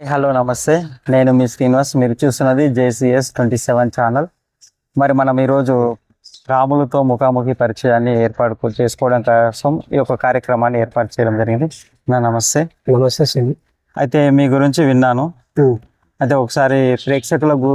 Hello నమస్తే. నేను మీ శ్రీనివాస్. మీరు చూస్తున్నది జేసీఎస్ ట్వంటీ సెవెన్ ఛానల్. మరి మనం ఈరోజు రాములతో ముఖాముఖి పరిచయాన్ని ఏర్పాటు చేసుకోవడం కోసం ఈ యొక్క కార్యక్రమాన్ని ఏర్పాటు చేయడం జరిగింది. నా నమస్తే. నమస్తే సింగ్ అయితే మీ గురించి విన్నాను. అయితే ఒకసారి ప్రేక్షకులకు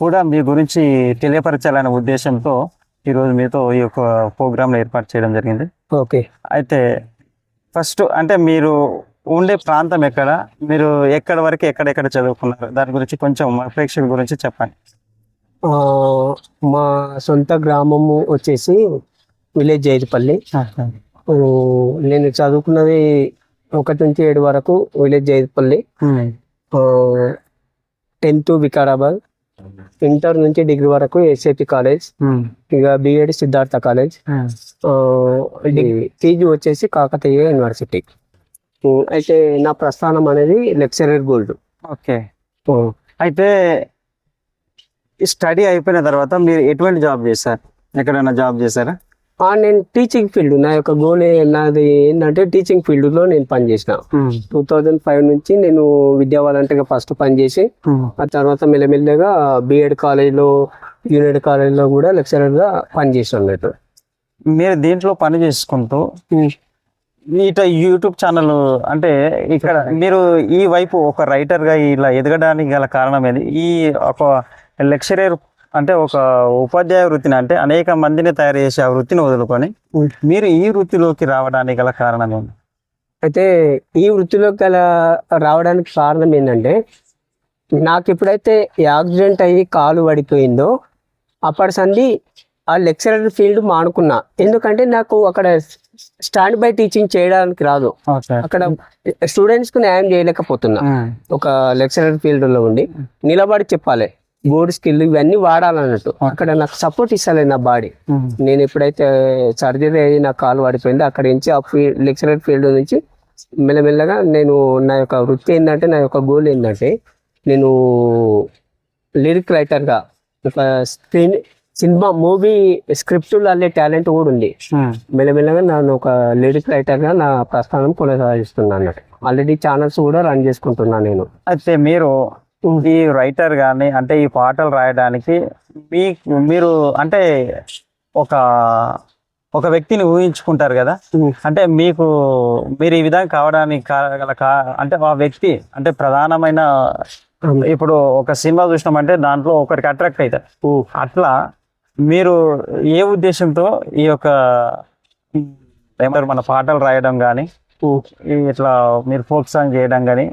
కూడా మీ గురించి తెలియపరచాలనే ఉద్దేశంతో ఈరోజు మీతో ఈ యొక్క ప్రోగ్రాంలు ఏర్పాటు చేయడం జరిగింది. ఓకే. అయితే ఫస్ట్ అంటే మీరు ఉండే ప్రాంతం ఎక్కడ? మీరు ఎక్కడ వరకు ఎక్కడెక్కడ చదువుకున్నారు? దాని గురించి కొంచెం మా ప్రేక్షకుల గురించి చెప్పండి. మా సొంత గ్రామము వచ్చేసి విలేజ్ జైదుపల్లి నేను చదువుకున్నది ఒకటి నుంచి ఏడు వరకు village Jaidupalli tenth Vikarabad. Inter నుంచి డిగ్రీ వరకు ఎస్ఐటి కాలేజ్. ఇక బిఎడ్ సిద్ధార్థ కాలేజ్. పీజీ వచ్చేసి కాకతీయ యూనివర్సిటీ. అయితే నా ప్రస్థానం అనేది లెక్చరర్ గోల్డ్ ఓకే. అయితే స్టడీ అయిపోయిన తర్వాత మీరు ఎటువంటి జాబ్ చేశారు? ఎక్కడైనా జాబ్ చేశారా? నేను టీచింగ్ ఫీల్డ్ నా యొక్క గోల్ నాది ఏంటంటే టీచింగ్ ఫీల్డ్లో నేను పనిచేసిన. టూ థౌజండ్ ఫైవ్ నుంచి నేను విద్యా వాలంటీర్గా ఫస్ట్ పనిచేసి ఆ తర్వాత మెల్లమెల్లగా బిఎడ్ కాలేజ్లో యూనిట్ కాలేజ్లో కూడా లెక్చరర్గా పనిచేసిన మీరు దీంట్లో పని చేసుకుంటూ ఇట యూట్యూబ్ ఛానల్ అంటే ఇక్కడ మీరు ఈ వైపు ఒక రైటర్గా ఇలా ఎదగడానికి గల కారణం ఏది? ఈ ఒక లెక్చరర్ అంటే ఒక ఉపాధ్యాయ వృత్తిని అంటే అనేక మందిని తయారు చేసే ఆ వృత్తిని వదులుకొని మీరు ఈ వృత్తిలోకి రావడానికి గల కారణం ఏంటి అయితే ఈ వృత్తిలోకి గల రావడానికి కారణం ఏంటంటే నాకు ఎప్పుడైతే యాక్సిడెంట్ అయ్యి కాలు పడిపోయిందో అప్పటి సంది ఆ లెక్చరర్ ఫీల్డ్ మానుకున్నా. ఎందుకంటే నాకు అక్కడ స్టాండ్ బై టీచింగ్ చేయడానికి రాదు. అక్కడ స్టూడెంట్స్కు న్యాయం చేయలేకపోతున్నా. ఒక లెక్చరర్ ఫీల్డ్లో ఉండి నిలబడి చెప్పాలి. బోర్డ్ స్కిల్ ఇవన్నీ వాడాలన్నట్టు. అక్కడ నాకు సపోర్ట్ ఇస్తలేదు నా బాడీ. నేను ఎప్పుడైతే సర్జరీ అయ్యి నా కాలు పడిపోయిందో అక్కడ నుంచి ఆ ఫీల్డ్ లెక్చరర్ ఫీల్డ్ నుంచి మెల్లమెల్లగా నేను నా యొక్క వృత్తి ఏంటంటే నా యొక్క గోల్ ఏంటంటే నేను లిరిక్ రైటర్గా ఒక స్క్రీన్ సినిమా మూవీ స్క్రిప్టులు అల్లే టాలెంట్ కూడా ఉంది మెల్లమెల్లగా నేను ఒక లిరిక్ రైటర్గా నా ప్రస్థానం కొనసాగిస్తున్నాను అన్నట్టు. ఆల్రెడీ ఛానల్స్ కూడా రన్ చేసుకుంటున్నాను నేను. అయితే మీరు ఈ రైటర్ కానీ అంటే ఈ పాటలు రాయడానికి మీ మీరు అంటే ఒక ఒక వ్యక్తిని ఊహించుకుంటారు కదా? అంటే మీకు మీరు ఈ విధంగా కావడానికి గల అంటే ఆ వ్యక్తి అంటే ప్రధానమైన ఇప్పుడు ఒక సినిమా చూసినామంటే దాంట్లో ఒకరికి అట్రాక్ట్ అవుతారు అట్లా మీరు ఏ ఉద్దేశంతో ఈ యొక్క ఏమంటారు మన పాటలు రాయడం కానీ ఇట్లా మీరు ఫోక్ సాంగ్ చేయడం కానీ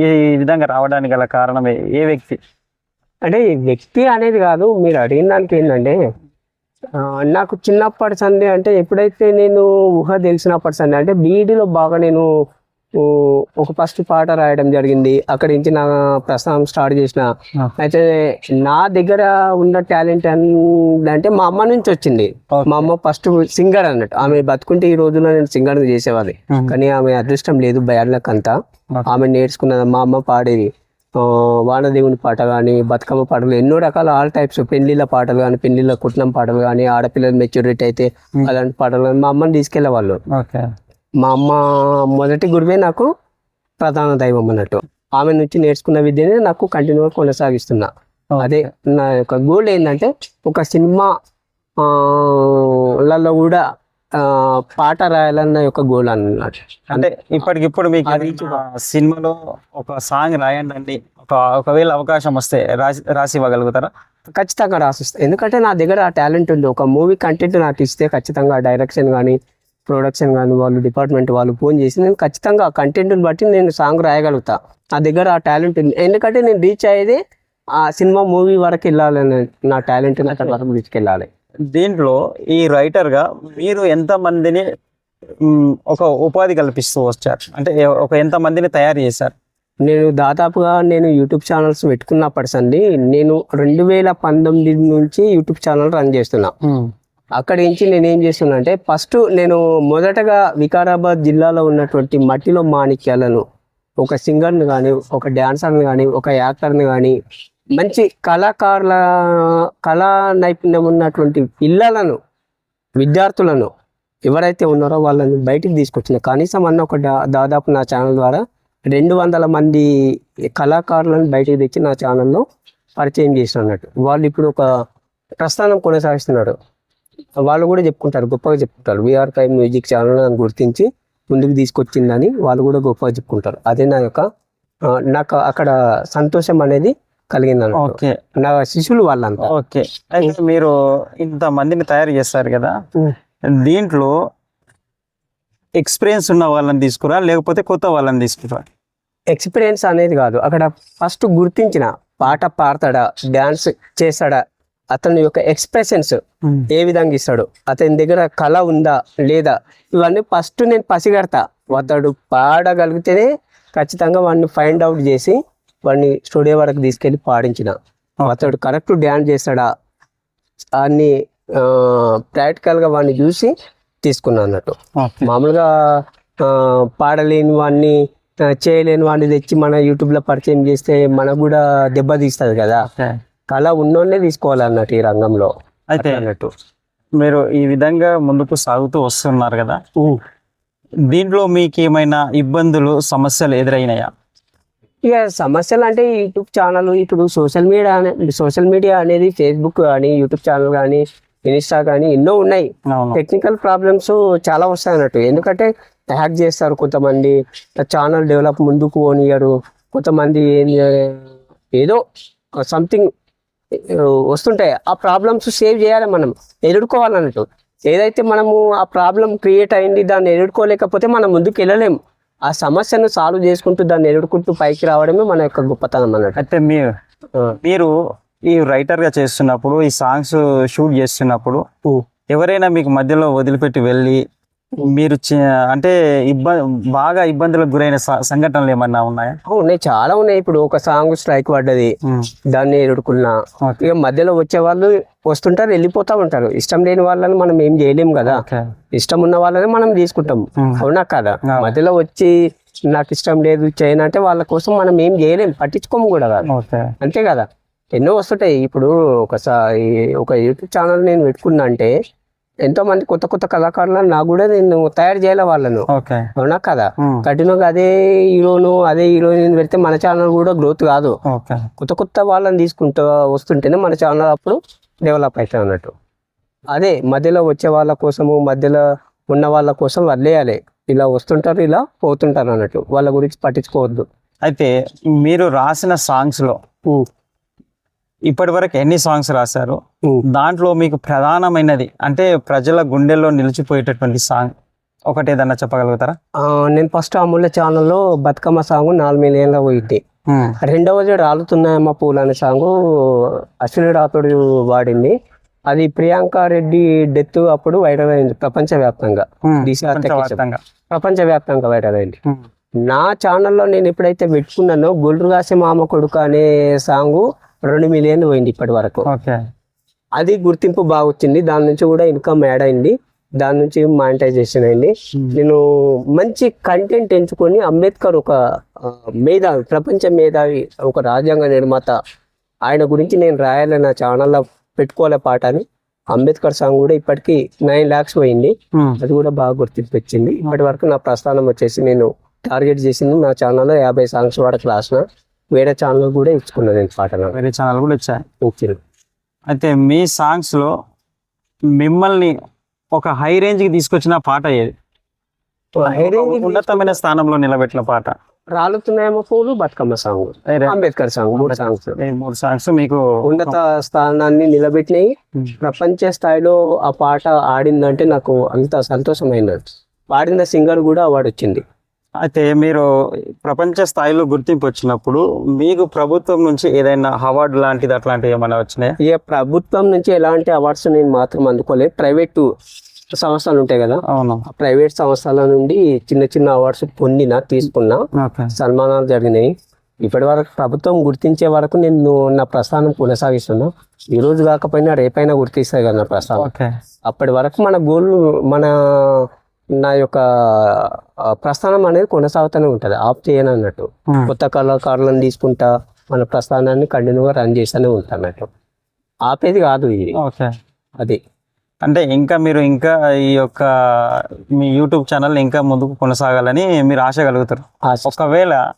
ఈ విధంగా రావడానికి గల కారణం ఏ- వ్యక్తి? అంటే ఈ వ్యక్తి అనేది కాదు మీరు అడిగిన దానికి ఏంటంటే నాకు చిన్నప్పటి సంది అంటే ఎప్పుడైతే నేను ఊహ తెలిసినప్పటి సంది అంటే బీఈడీలో బాగా నేను ఒక ఫస్ట్ పాట రాయడం జరిగింది. అక్కడి నుంచి నా ప్రస్థానం స్టార్ట్ చేసిన. అయితే నా దగ్గర ఉన్న టాలెంట్ అంటే మా అమ్మ నుంచి వచ్చింది. మా అమ్మ ఫస్ట్ సింగర్ అన్నట్టు. ఆమె బతుకుంటే ఈ రోజుల్లో నేను సింగర్ చేసేవాది కానీ ఆమె అదృష్టం లేదు బయాడ్లకంతా ఆమె నేర్చుకున్నది మా అమ్మ పాడేది. వానదేవుని పాట కానీ బతుకమ్మ పాటలు ఎన్నో రకాల ఆల్ టైప్స్ పెళ్ళిళ్ళ పాటలు కానీ పెళ్ళిళ్ళ కుట్నం పాటలు కానీ ఆడపిల్లలు మెచ్యూరిటీ అయితే అలాంటి పాటలు కానీ మా అమ్మని తీసుకెళ్ళేవాళ్ళు. ఓకే. మా అమ్మ మొదటి గురువే నాకు ప్రధాన దైవం అన్నట్టు. ఆమె నుంచి నేర్చుకున్న విద్యని నాకు కంటిన్యూగా కొనసాగిస్తున్నా. అదే నా యొక్క గోల్ ఏంటంటే ఒక సినిమా ఆ, లలో కూడా పాట రాయాలన్న యొక్క గోల్ అన్నమాట. అంటే ఇప్పటికిప్పుడు మీకు సినిమాలో ఒక సాంగ్ రాయండి అండి ఒక ఒకవేళ అవకాశం వస్తే రాసి రాసి ఇవ్వగలుగుతారా? ఖచ్చితంగా రాసిస్తా. ఎందుకంటే నా దగ్గర ఆ టాలెంట్ ఉంది. ఒక మూవీ కంటెంట్ నాకు ఇస్తే ఖచ్చితంగా డైరెక్షన్ కానీ ప్రొడక్షన్ కానీ వాళ్ళు డిపార్ట్మెంట్ వాళ్ళు ఫోన్ చేసి నేను ఖచ్చితంగా ఆ కంటెంట్ని బట్టి నేను సాంగ్ రాయగలుగుతా. నా దగ్గర ఆ టాలెంట్ ఉంది. ఎందుకంటే నేను రీచ్ అయ్యేది ఆ సినిమా మూవీ వరకు వెళ్ళాలని నా టాలెంట్ అక్కడ వరకు తీసుకెళ్ళాలి. దీంట్లో ఈ రైటర్గా మీరు ఎంత మందిని మ్, ఒక ఉపాధి కల్పిస్తూ వచ్చారు? అంటే ఒక ఎంత మందిని తయారు చేశారు? నేను దాదాపుగా నేను యూట్యూబ్ ఛానల్స్ పెట్టుకున్నప్పటి సంది నేను రెండు వేల పంతొమ్మిది నుంచి యూట్యూబ్ ఛానల్ రన్ చేస్తున్నా. అక్కడి నుంచి నేను ఏం చేస్తున్నా అంటే ఫస్ట్ నేను మొదటగా వికారాబాద్ జిల్లాలో ఉన్నటువంటి మట్టిలో మాణిక్యాలను ఒక సింగర్ని కానీ ఒక డ్యాన్సర్ని కానీ ఒక యాక్టర్ని కానీ మంచి కళాకారుల కళా నైపుణ్యం ఉన్నటువంటి పిల్లలను విద్యార్థులను ఎవరైతే ఉన్నారో వాళ్ళని బయటికి తీసుకొచ్చిన. కనీసం అన్న ఒక దాదాపు నా ఛానల్ ద్వారా రెండు వందల మంది కళాకారులను బయటికి తెచ్చి నా ఛానల్లో పరిచయం చేసినట్టు. వాళ్ళు ఇప్పుడు ఒక ప్రస్థానం కొనసాగిస్తున్నారు. వాళ్ళు కూడా చెప్పుకుంటారు గొప్పగా చెప్పుకుంటారు. విఆర్ ఫైవ్ మ్యూజిక్ ఛానల్ అని గుర్తించి ముందుకు తీసుకొచ్చిందని వాళ్ళు కూడా గొప్పగా చెప్పుకుంటారు. అదే నా యొక్క నాకు అక్కడ సంతోషం అనేది కలిగింది ఓకే. నా శిష్యులు వాళ్ళంతా. ఓకే. అయితే మీరు ఇంత మందిని తయారు చేస్తారు కదా. దీంట్లో ఎక్స్పీరియన్స్ ఉన్న వాళ్ళని తీసుకురా లేకపోతే కొత్త వాళ్ళని తీసుకురా? ఎక్స్పీరియన్స్ అనేది కాదు. అక్కడ ఫస్ట్ గుర్తించిన పాట పాడతాడా డాన్స్ చేస్తాడా అతని యొక్క ఎక్స్ప్రెషన్స్ ఏ విధంగా ఇస్తాడు? అతని దగ్గర కళ ఉందా? లేదా? ఇవన్నీ ఫస్ట్ నేను పసిగడతా. అతడు పాడగలిగితేనే ఖచ్చితంగా వాడిని ఫైండ్ అవుట్ చేసి వాడిని స్టూడియో వరకు తీసుకెళ్ళి పాడించిన. అతడు కరెక్ట్ డ్యాన్స్ చేస్తాడా? అన్ని ప్రాక్టికల్గా వాడిని చూసి తీసుకున్నాను అన్నట్టు. మామూలుగా పాడలేని వాడిని చేయలేని వాడిని తెచ్చి మన యూట్యూబ్లో పరిచయం చేస్తే మనకు కూడా దెబ్బ తీస్తుంది కదా. కళ ఉన్నోళ్ళే తీసుకోవాలన్నట్టు ఈ రంగంలో. అయితే అన్నట్టు మీరు ఈ విధంగా ముందుకు సాగుతూ వస్తున్నారు కదా. దీంట్లో మీకు ఏమైనా ఇబ్బందులు సమస్యలు ఎదురైనాయా? ఇక సమస్యలు అంటే యూట్యూబ్ ఛానల్ ఇప్పుడు సోషల్ మీడియా సోషల్ మీడియా అనేది ఫేస్బుక్ కానీ యూట్యూబ్ ఛానల్ కానీ ఇన్స్టా కానీ ఎన్నో ఉన్నాయి. టెక్నికల్ ప్రాబ్లమ్స్ చాలా వస్తాయి అన్నట్టు. ఎందుకంటే హ్యాక్ చేస్తారు కొంతమంది ఛానల్ డెవలప్ ముందుకు పోనీయరు. కొంతమంది ఏం ఏదో సంథింగ్ వస్తుంటాయి. ఆ ప్రాబ్లమ్స్ సేవ్ చేయాలి మనం. ఎదుర్కోవాలన్నట్టు. ఏదైతే మనము ఆ ప్రాబ్లం క్రియేట్ అయింది దాన్ని ఎదుర్కోలేకపోతే మనం ముందుకు వెళ్ళలేం ఆ సమస్యను సాల్వ్ చేసుకుంటూ దాన్ని ఎదుర్కొంటూ పైకి రావడమే మన యొక్క గొప్పతనం అన్నట్టు. అయితే మీరు. మీరు ఈ రైటర్గా చేస్తున్నప్పుడు ఈ సాంగ్స్ షూట్ చేస్తున్నప్పుడు. ఎవరైనా మీకు మధ్యలో వదిలిపెట్టి వెళ్ళి మీరు అంటే ఇబ్బంది బాగా ఇబ్బందులకు గురైన సంఘటనలు ఏమన్నా ఉన్నాయా? ఉన్నాయి. చాలా ఉన్నాయి. ఇప్పుడు ఒక సాంగ్ స్ట్రైక్ పడ్డది. దాన్ని ఎదుర్కొన్నా ఓకే. ఇక మధ్యలో వచ్చే వాళ్ళు వస్తుంటారు వెళ్ళిపోతా ఉంటారు. ఇష్టం లేని వాళ్ళని మనం ఏం చేయలేం కదా. ఇష్టం ఉన్న వాళ్ళని మనం తీసుకుంటాం. అవునా కదా. మధ్యలో వచ్చి నాకు ఇష్టం లేదు చేయను అంటే వాళ్ళ కోసం మనం ఏం చేయలేం. పట్టించుకోము కూడా అంతే కదా. ఎన్నో వస్తుంటాయి. ఇప్పుడు ఒకసారి ఒక యూట్యూబ్ ఛానల్ నేను పెట్టుకున్నా అంటే ఎంతో మంది కొత్త కొత్త కళాకారులను నాకు కూడా నేను తయారు చేయాలి వాళ్ళను. అవునా కదా. కంటిన్యూగా అదే హీరోను అదే హీరోయిన్ పెడితే మన ఛానల్ కూడా గ్రోత్ కాదు. కొత్త కొత్త వాళ్ళని తీసుకుంటూ వస్తుంటేనే మన ఛానల్ అప్పుడు డెవలప్ అవుతుంది అన్నట్టు. అదే మధ్యలో వచ్చే వాళ్ళ కోసము మధ్యలో ఉన్న వాళ్ళ కోసం వదిలేయాలి. ఇలా వస్తుంటారు ఇలా పోతుంటారు అన్నట్టు. వాళ్ళ గురించి పట్టించుకోవద్దు. అయితే మీరు రాసిన సాంగ్స్లో ఉమ్, ఇప్పటి వరకు ఎన్ని సాంగ్స్ రాశారు. దాంట్లో మీకు ప్రధానమైనది అంటే ప్రజల గుండెల్లో నిలిచిపోయేటటువంటి సాంగ్ ఒకటి ఏదన్నా చెప్పగలుగుతారా? నేను ఫస్ట్ అమూల్య ఛానల్లో బతుకమ్మ సాంగ్ నాలుగు మిలియన్ల పోయింది రెండవది రాలుతున్నాయమ్మ పూలు అనే సాంగ్ అశ్విని రాతుడు వాడింది. అది ప్రియాంక రెడ్డి డెత్ అప్పుడు వైరల్ అయింది ప్రపంచవ్యాప్తంగా. ప్రపంచవ్యాప్తంగా. వైరల్ అయింది. నా ఛానల్లో నేను ఎప్పుడైతే పెట్టుకున్నానో గొల్లుగాసి మామ కొడుకు అనే సాంగ్ రెండు మిలియన్ పోయింది ఇప్పటి వరకు. అది గుర్తింపు బాగా వచ్చింది. దాని నుంచి కూడా ఇన్కమ్ యాడ్ అయింది. దాని నుంచి మానిటైజేషన్ అయింది. నేను మంచి కంటెంట్ ఎంచుకొని అంబేద్కర్ ఒక మేధావి ప్రపంచ మేధావి ఒక రాజ్యాంగ నిర్మాత. ఆయన గురించి నేను రాయాలని నా ఛానల్లో పెట్టుకోలే పాట అని అంబేద్కర్ సాంగ్ కూడా ఇప్పటికీ నైన్ ల్యాక్స్ పోయింది. ఉమ్. అది కూడా బాగా గుర్తింపు వచ్చింది. ఇప్పటి వరకు నా ప్రస్థానం వచ్చేసి నేను టార్గెట్ చేసింది నా ఛానల్లో యాభై సాంగ్స్ వరకు రాసిన. వేరే ఛానల్ కూడా ఇచ్చుకున్నాను నేను పాట నాకు వేరే ఛానల్ కూడా వచ్చాయి ఇచ్చింది అయితే మీ సాంగ్స్లో మిమ్మల్ని ఒక హై రేంజ్కి తీసుకొచ్చిన పాట ఏది? ఉన్నతమైన స్థానంలో నిలబెట్టిన పాట. రాలుతున్నాయేమో పూలు బతుకమ్మ సాంగ్ అంబేద్కర్ సాంగ్ మూడు సాంగ్స్ మూడు సాంగ్స్ మీకు ఉన్నత స్థానాన్ని నిలబెట్టినాయి. ప్రపంచ స్థాయిలో ఆ పాట ఆడిందంటే నాకు అంత సంతోషమైంది. పాడిన సింగర్ కూడా అవార్డు వచ్చింది. అయితే మీరు ప్రపంచ స్థాయిలో గుర్తింపు వచ్చినప్పుడు మీకు ప్రభుత్వం నుంచి ఏదైనా అవార్డు లాంటిది అట్లాంటివి ఏమైనా వచ్చినాయి? ఇక ప్రభుత్వం నుంచి ఎలాంటి అవార్డ్స్ నేను మాత్రం అందుకోలేదు. ప్రైవేటు సంస్థలు ఉంటాయి కదా అవును. ప్రైవేట్ సంస్థల నుండి చిన్న చిన్న అవార్డ్స్ పొందిన తీసుకున్నా సన్మానాలు జరిగినాయి. ఇప్పటి వరకు ప్రభుత్వం గుర్తించే వరకు నేను నా ప్రస్థానం కొనసాగిస్తున్నా. ఈ రోజు కాకపోయినా రేపైనా గుర్తిస్తాయి కదా నా ప్రస్థానం. అప్పటి వరకు మన గోల్ మన నా యొక్క ప్రస్థానం అనేది కొనసాగుతూనే ఉంటుంది. ఆఫ్ చేయను అన్నట్టు. కొత్త కళాకారులను తీసుకుంటా మన ప్రస్థానాన్ని కంటిన్యూగా రన్ చేస్తూనే ఉంటాను అన్నట్టు. ఆపేది కాదు ఇది. ఓకే. అది. అంటే ఇంకా మీరు ఇంకా ఈ యొక్క మీ యూట్యూబ్ ఛానల్ ఇంకా ముందుకు కొనసాగాలని మీరు ఆశ కలుగుతారు. ఒకవేళ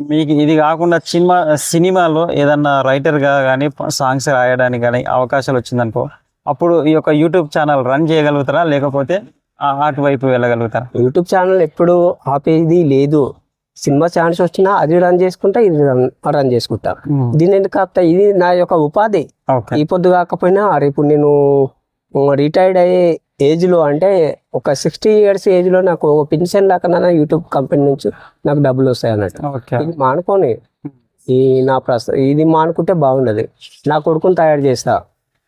మీకు ఇది కాకుండా సినిమా సినిమాలో ఏదన్నా రైటర్గా కానీ సాంగ్స్ రాయడానికి కానీ అవకాశాలు వచ్చిందనుకో అప్పుడు ఈ యొక్క యూట్యూబ్ ఛానల్ రన్ చేయగలుగుతారా? లేకపోతే ఆ ఆర్ట్ వైపు వెళ్ళగలుగుతారా? యూట్యూబ్ ఛానల్ ఎప్పుడు ఆపేది లేదు. సినిమా ఛాన్స్ వచ్చినా అది రన్ చేసుకుంటా ఇది రన్ రన్ చేసుకుంటా. దీని ఎందుకు ఆపుతా? ఇది నా యొక్క ఉపాధి. ఈ పొద్దు కాకపోయినా రేపు నేను రిటైర్డ్ అయ్యే ఏజ్లో అంటే ఒక సిక్స్టీ ఇయర్స్ ఏజ్లో నాకు ఒక పెన్షన్ లాగా యూట్యూబ్ కంపెనీ నుంచి నాకు డబ్బులు వస్తాయి అన్నట్టు. ఇది మానుకోని ఈ నా ప్రస్తుతం ఇది మానుకుంటే బాగుండదు. నా కొడుకుని తయారు చేస్తా.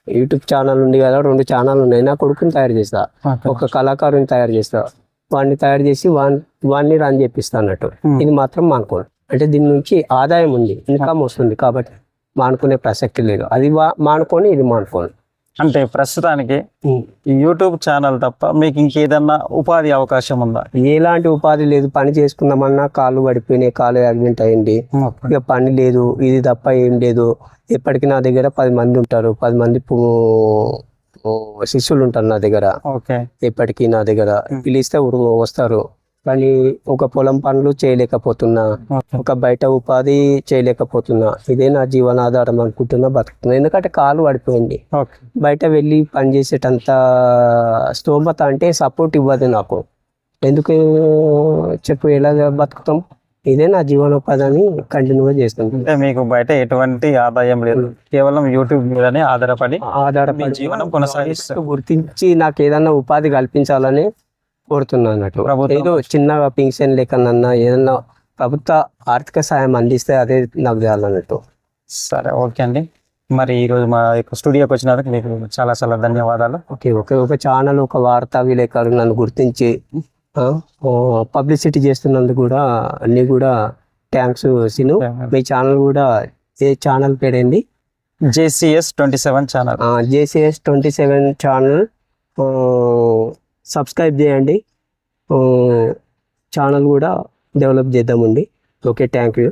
యూట్యూబ్ ఛానల్ ఉంది కదా రెండు ఛానల్ ఉన్నాయి. నా కొడుకుని తయారు చేస్తా. ఒక కళాకారుని తయారు చేస్తా. వాడిని తయారు చేసి వాన్ వాడిని రన్ చేపిస్తా అన్నట్టు. ఇది మాత్రం మానుకోను. అంటే దీని నుంచి ఆదాయం ఉంది ఇన్కమ్ వస్తుంది కాబట్టి మానుకునే ప్రసక్తి లేదు. అది వా- మానుకొని ఇది మానుకోను. అంటే ప్రస్తుతానికి ఈ యూట్యూబ్ ఛానల్ తప్ప మీకు ఇంకేదన్నా ఉపాధి అవకాశం ఉందా? ఎలాంటి ఉపాధి లేదు. పని చేసుకుందామన్నా కాళ్ళు పడిపోయినాయి కాలు యాక్సిడెంట్ అయింది. ఇక పని లేదు ఇది తప్ప ఏం లేదు. ఎప్పటికీ నా దగ్గర పది మంది ఉంటారు. పది మంది శిష్యులు ఉంటారు నా దగ్గర. ఎప్పటికీ నా దగ్గర. పిలిస్తే ఊరు వస్తారు. కానీ ఒక పొలం పనులు చేయలేకపోతున్నా ఒక బయట ఉపాధి చేయలేకపోతున్నా. ఇదే నా జీవనాధారం అనుకుంటున్నా బతుకుతున్నా. ఎందుకంటే కాలు పడిపోయింది. బయట వెళ్ళి పని చేసేటంత స్తోమత అంటే సపోర్ట్ ఇవ్వదు నాకు. ఎందుకు చెప్పు ఎలా బతుకుతాం? ఇదే నా జీవనోపాధి అని కంటిన్యూగా చేస్తాను అంటే మీకు బయట ఎటువంటి ఆదాయం లేదు. కేవలం యూట్యూబ్ మీదనే ఆధారపడి ఆధారపడి జీవనం కొనసాగిస్తారు. గుర్తించి నాకు ఏదన్నా ఉపాధి కల్పించాలని కోరుతున్నాను అన్నట్టు ఏదో చిన్న పింఛన్ లేకనన్నా ఏదన్నా ప్రభుత్వ ఆర్థిక సాయం అందిస్తే అదే నాకు చేయాలన్నట్టు సరే ఓకే అండి. మరి ఈరోజు మా యొక్క స్టూడియోకి వచ్చినందుకు మీకు చాలా చాలా ధన్యవాదాలు. ఓకే ఓకే ఒక ఛానల్ ఒక వార్తా విలేకరు నన్ను గుర్తించి పబ్లిసిటీ చేస్తున్నందుకు కూడా అన్ని కూడా థ్యాంక్స్ సిను. మీ ఛానల్ కూడా ఏ ఛానల్ పేరేంది? JCS twenty seven channel. JCS twenty seven channel subscribe చేయండి. ఛానల్ కూడా డెవలప్ చేద్దామండి. Okay thank you.